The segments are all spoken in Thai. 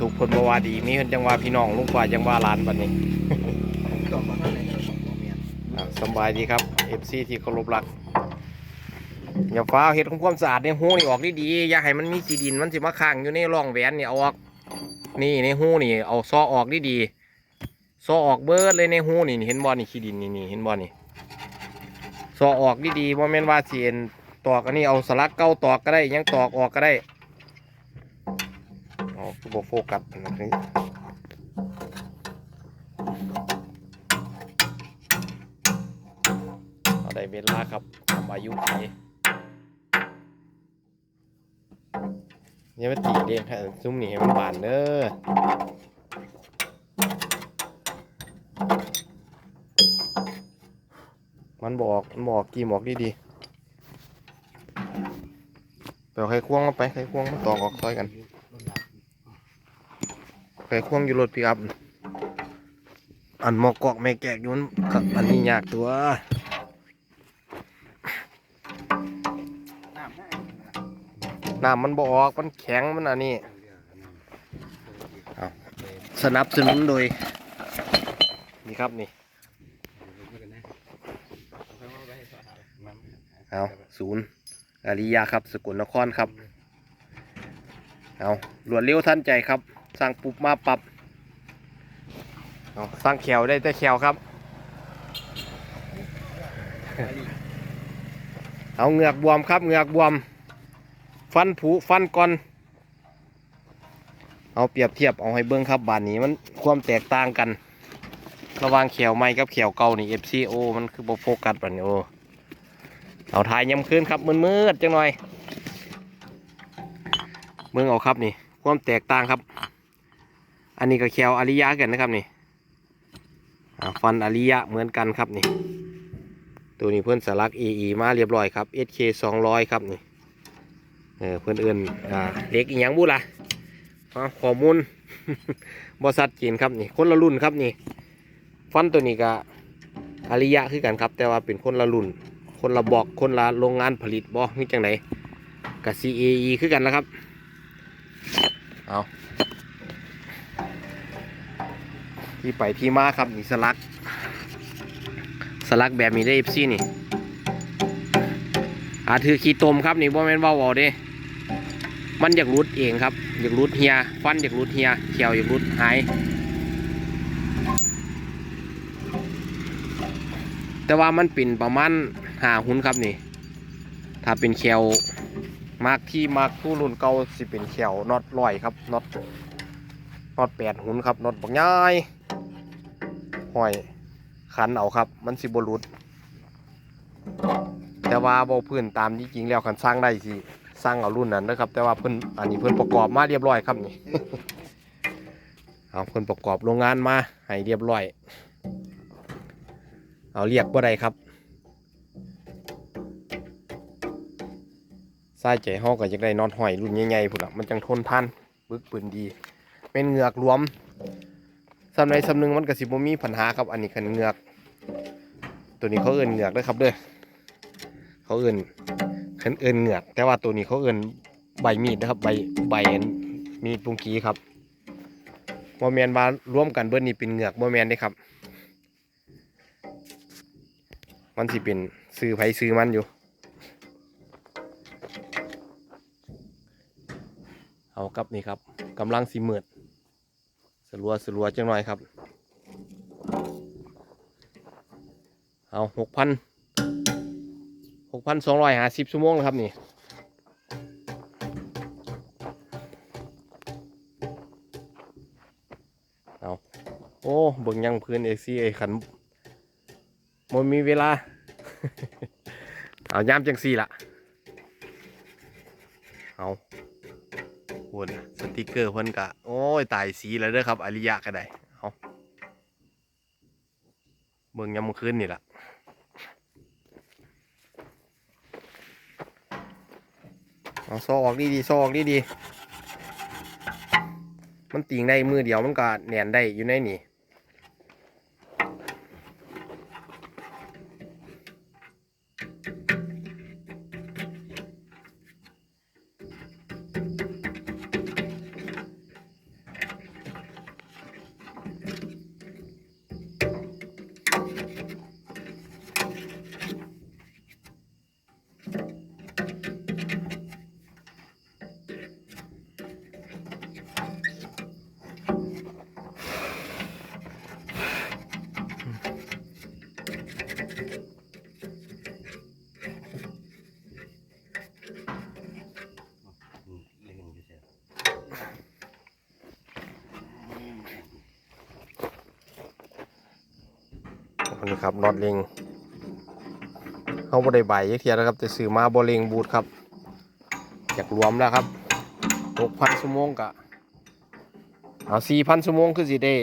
ถูกคนบว่าดีมีเพิ่นจังว่าพี่น้องลุงฝ่ายจังว่าหลานบัดนี้อบมาเท่าไหร่ครับบ่แม่นอะสำบายดีครับ FC ที่เคารพรักอย่าฟ้าเฮ็ดของความสะอาดในหูนี่ออกดีๆอย่าให้มันมีขี้ดินมันสิมาค้างอยู่ในร่องแหวนนี่เอาออก นี่ในหูนี่เอาซอออกดีๆซอออกเบิดเลยในหูนี่เห็นบ่นี่ขี้ดินนี่นี่เห็นบ่นี่ซอออกดีๆบ่าแม่นว่าสิเอ็นตอกอันนี้เอาสลักเก่าตอกก็ได้ยังตอกออกก็ได้ บโฟกัสอันนี้เอาได้เวลาครับทำอายุไขเนี่ยมันตีเด้งให้ซุ้มนี่ให้มันบานเด้อมันบอกมันบอกกี่หมอกดีดีๆไปเอาไข่ควงมาไปไข่ควงมาตอออกซอยกัน ไข่ควงอยู่รถพี่อัพอันหมอกกอกไม่แกกอยู่มันก็อันนี้ยากตัวน้ำได้น้ำมันบออกมันแข็งมันอันนี้สนับสนุนโดยนี่ครับนี่เอาศูนย์อาริยาครับ สกลนครครับ เอารวดเร็วทันใจครับ สร้างปุ๊บมาปรับเอาสร้างแขวได้แต่แขวครับ เอาเหงือกบวมครับเหงือกบวม ฟันผุฟันก่อน เอาเปรียบเทียบเอาให้เบิ้งครับบานนี้มันความแตกต่างกัน ระหว่างเขียวใหม่กับเขียวเก่านี่ FCO มันคือบ่โฟกัสบานนี้โอเอาถ่ายย้ำคืนครับมืดๆจังหน่อยเบิ่งเอาครับนี่ ความแตกต่างครับ อันนี้ก็เขียวอริยะกันนะครับนี่ฟันอริยะเหมือนกันครับนี่ ตัวนี้เพื่อนสลัก AE มาเรียบร้อยครับ SK 200 ครับนี่เออเพื่อนเอื่นอ่าเล็กอีหยังบุล่ะอ่าข้อมูลบริษัทจีนครับนี่คนละรุ่นครับนี่ฟันตัวนี้ก็อริยะคือกันครับ แต่ว่าเป็นคนละรุ่น คนละบอกคนละโรงงานผลิตบอกนี่จังไหนกับ CAE คือกันนะครับเอา ที่ไปที่มาครับนี่สลัก สลักแบบนี้ได้ FC นี่อาถือขี้ตมครับนี่บ่แม่นเว่าเอาเด้ มันอยากรุดเองครับ อยากรุดเฮียฟันอยากรุดเฮียเขียวอยากรุดหาย แต่ว่ามันเป็นประมาณหาหุนครับนี่ ถ้าเป็นเขียวมากที่มากผู้รุ่นเก่าสิเป็นเขียวน็อตลอยครับน็อตน็อตแปดหุนครับน็อตบักง่าย ห้อยขันเอาครับ มันสิบรุด แต่ว่าบอพื้นตามจริงแล้วคันสร้างได้สิสร้างเอารุ่นนั้นนะครับ แต่ว่าเพิ่นอันนี้เพิ่นประกอบมาเรียบร้อยครับนี่เอาเพิ่นประกอบโรงงานมาให้เรียบร้อย เอาเรียกบ่าไดครับสายใจห้อก็อยากได้นอนหอยรุ่นใหญ่ๆพุ่นละมันจังทนทานบึกปืนดีเป็นเหงือกรวม สำในสำนึงมันก็สิบมีปัญหาครับ อันนี้คันเงือก ตัวนี้เขาเอิ้นเงือกด้อครับเด้อเขาเอิ้นเขาเอิ้นเงือก แต่ว่าตัวนี้เขาเอิ้นใบมีดนะครับ ใบใบมีดปุงกี้ครับบ่แมนว่าร่วมกันเบิดนี่เป็นเงือกบ่แมนเด้ครับ มันสิเป็นซื้อไผซื้อมันอยู่ เอาครับนี่ครับกำลังสิมืด สลัวสลัวจังหน่อยครับ เอาหกพันหกพันสองร้อยห้าสิบชั่วโมงแล้วครับนี่เอาโอ้เบิ่งยังพื้นเอซีไอขันมันมีเวลา เอายามจังสี่ละเอา วนสติกเกอร์เพิ่นกะ โอ้ย ตายสีแล้วเด้อครับ อริยะก็ได้เอาเบิ่งยามคืนนี่ล่ะเอาซอออกดีดีซอออกดีดีมันติงได้มือเดียวมันก็แหนนได้อยู่ในนี่ อันนี้ครับน็อตเล็งเขาบ่ไดใบยักเทียแล้วครับแต่ซื้อมาบ่เลงบูทครับอยากรวมแล้วครับหกพันชั่วโมงกะเอาสี่พันชั่วโมงคือสิได้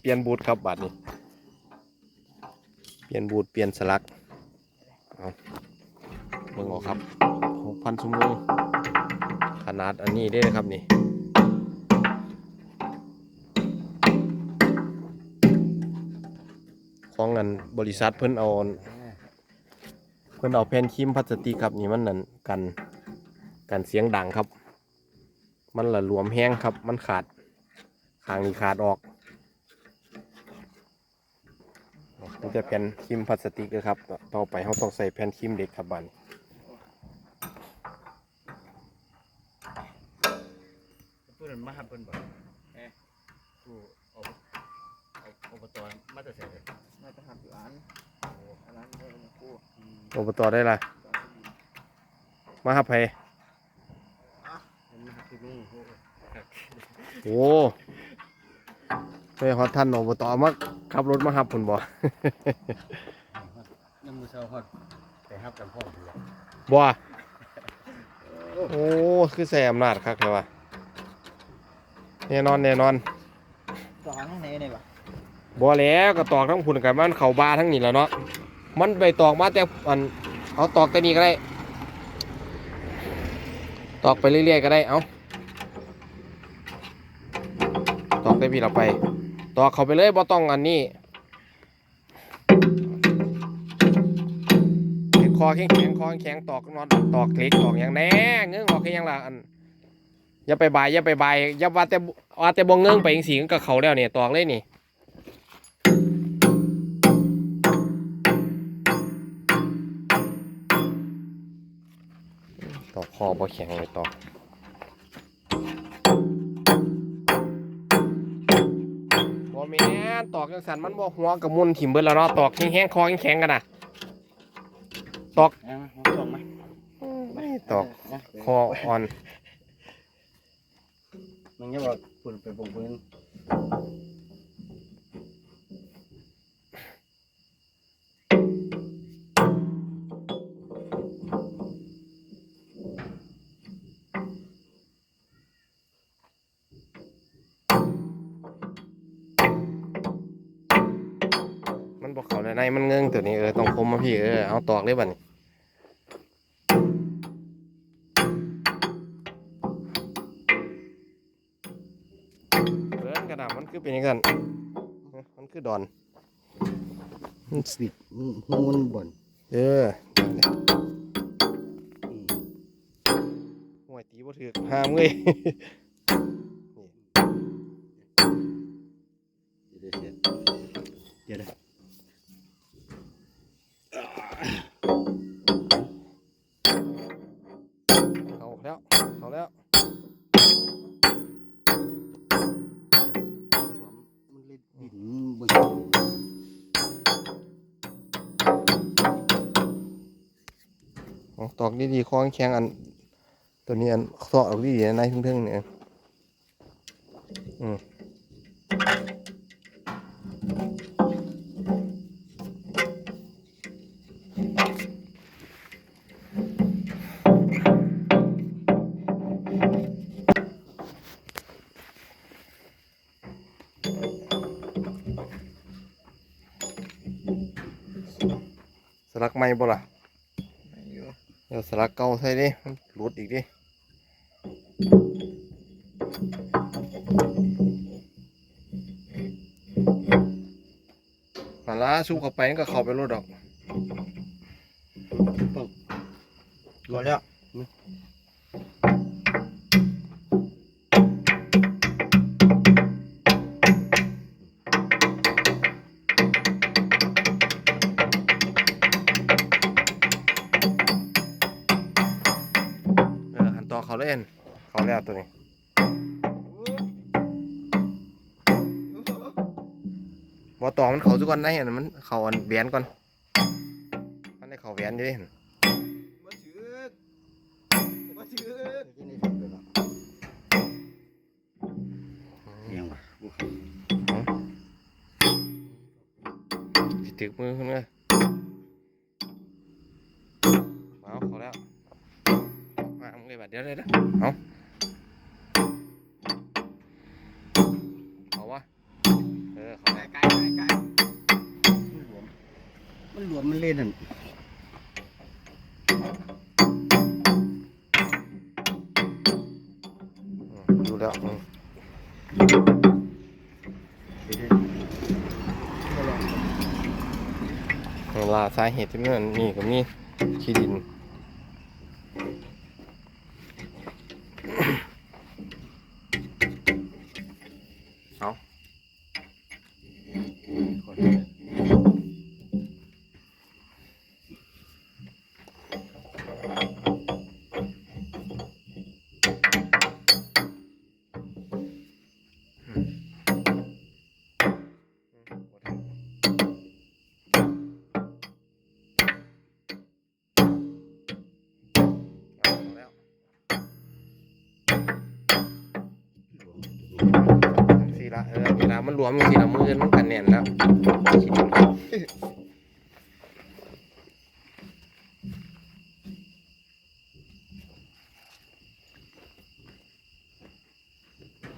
เปลี่ยนบูทครับบัดนี้ เปลี่ยนบูทเปลี่ยนสลักเอาเบิ่งออกครับหกพันชั่วโมงขนาดอันนี้ได้นะครับนี่ ของอันบริษัทเพิ่นเอาเพิ่นเอาแผ่นครีมพลาสติกครับนี่มันนั่นกันกันเสียงดังครับ มันละหลวมแห้งครับ มันขาดข้างนี้ขาดออกมันจะเป็นครีมพลาสติกเลยครับ ต่อไปเราต้องใส่แผ่นครีมเด็กครับบัน ผู้นั้นมาหับเพิ่นบ่เอ๊ะผู้เอาเอาอบตมาแต่ไสเลย น่าจะทำอยู่ร้านร้านเออกู้ อบตได้ละมาครับไผมันมาหับที่นี่โอ้ครับโอ้ไปฮอดท่านอบตมาขับรถมาหับผุนบ่น้ำมือเช้าฮอดไปหับกันพ่อพุ่นแหละบ่โอ้คือใส่อำนาจคักเลยว่ะแน่นอนแน่นอนต่อข้างในเนี่ยปะบ่แล้วก็ตอกทั้งผุนกับมันเข่าบาทั้งนี้แหล้วเนาะ มันไปตอกมาแต่อันเอาตอกแต่นี้ก็ได้ ตอกไปเรื่อยๆก็ได้ เอาตอกได้พี่เราไป ตอกเขาไปเลยบ่ต้องอันนี้เห็นคอแข็งแข็งคอแข็งตอกนอนตอกเล็กตอกอย่างแน่เงื้องออกแค่ยังละอันอย่าไปบายอย่าไปบายอย่าว่าแต่ว่าแต่บ่เงื้องไปจังซี่มันก็เขาแล้วเนี่ยตอกเลยนี่ ตอกคอบ่แข็งเลยตอกบ่แม่นตอกจังสันมันบ่หัวกับมุนถิ่มเบิดแล้วเนาะตอกแห้งๆคอแข็งๆกันน่ะเอามาเอาส่งมาไม่ตอกคออ่อนมันจะบอกปุ่นไปบ่งปืน มันบอกเขาในมันเงื่งตัวนี้เออต้องคมมาพี่เออเอาตอกเลยบัดนี้เบิ้นกระดาษมันคือเป็นยังไงมันคือดอนมันสิหูมันบ่นเออห่วยตีบ่ถือห้ามเว้ย ตอกดีๆคล้องแข็งอัน ตัวนี้อันตอกออกดีๆในทึ่งๆเนี่ยอืมสลักไม้บ่ล่ะ ดี๋ยวสลักเก่าใส่ดิหลุดอีกดิมาละสู้เข้าไปก็เข้าไปรถดอกรอแล้ว แล้วตัวนี้บ่ตองมันเข่าทุกคนได้เห็นมันเข่าอันแหวนก่อน มันได้เข่าแหวนอยู่ดิเห็นมาถือมาถือที่นี่ทำเลยเนาะเอียงว่ะถึกมือขึ้นเลยเอาเขาแล้วมาเอาเลยบัดเดี๋ยวเลยนะเอา เล่นนั่นอืมดูแล้วอืมเวลาสาเหตุที่มันนี่ก็มีขี้ดิน เออเวมันรวมสีละมือมันกันแน่นแล้วขี้ดิน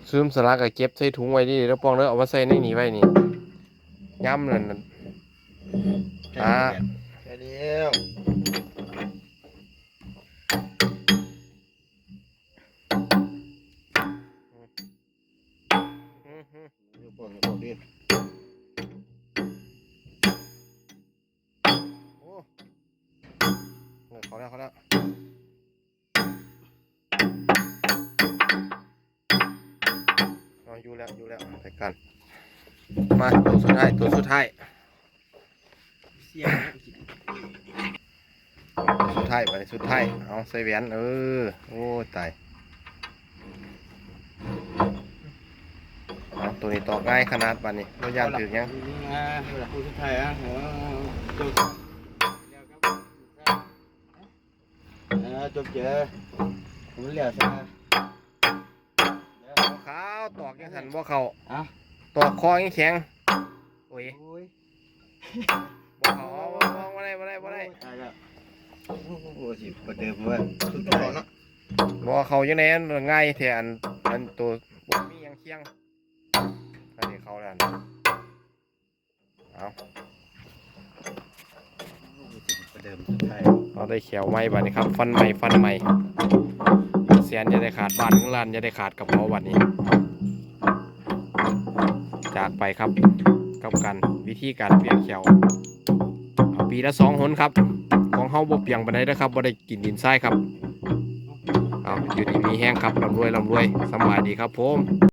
ซึมสลักกับเก็บใส่ถุงไว้ดิแล้วปองเด้อเอามาใส่ในนี้ไว้นี่ย้ำนั่นน่ะอ่า แค่เอยู่แล้วอยู่แล้วใส่กัน มาตัวสุดท้ายตัวสุดท้ายเสียงตัวสุดท้ายไปสุดท้ายเอาใส่แหวนเออโอ้ตายเอาตัวนี้ตอกง่ายขนาดปันนี้เรายานถึงยังอ่าผู้สุดท้ายอะจบเจอผมเหลือซะ ตอกยังหันบ่เขาอะตอกคอยังแข็งโอ้ยโอ้ยบ่เขาเอาบ่บ่บ่ได้บ่ได้บ่ได้ตายแล้วโอ้โหสิประเดิมเว่าสุดท้ายเนาะบ่เขายังไงอันง่ายแทนอันตัวบ่มีหยังเคียงอันนี้เขาแล้วนะเอาประเดิมสุดท้ายเราได้เขียวไม้บัดนี้ครับ ฟันใหม่ฟันใหม่เสียนจะได้ขาดบ้านข้างล่างจะได้ขาดกระเป๋าบัดนี้ จากไปครับ กับกันวิธีการเปลี่ยนเขียวเอาปีละสองหนครับ ของเฮาบ่เปียงปานใดนะครับบ่ได้กินดินทรายครับเอาอยู่ดีมีแห้งครับลำรวยลำรวยสบายดีครับผม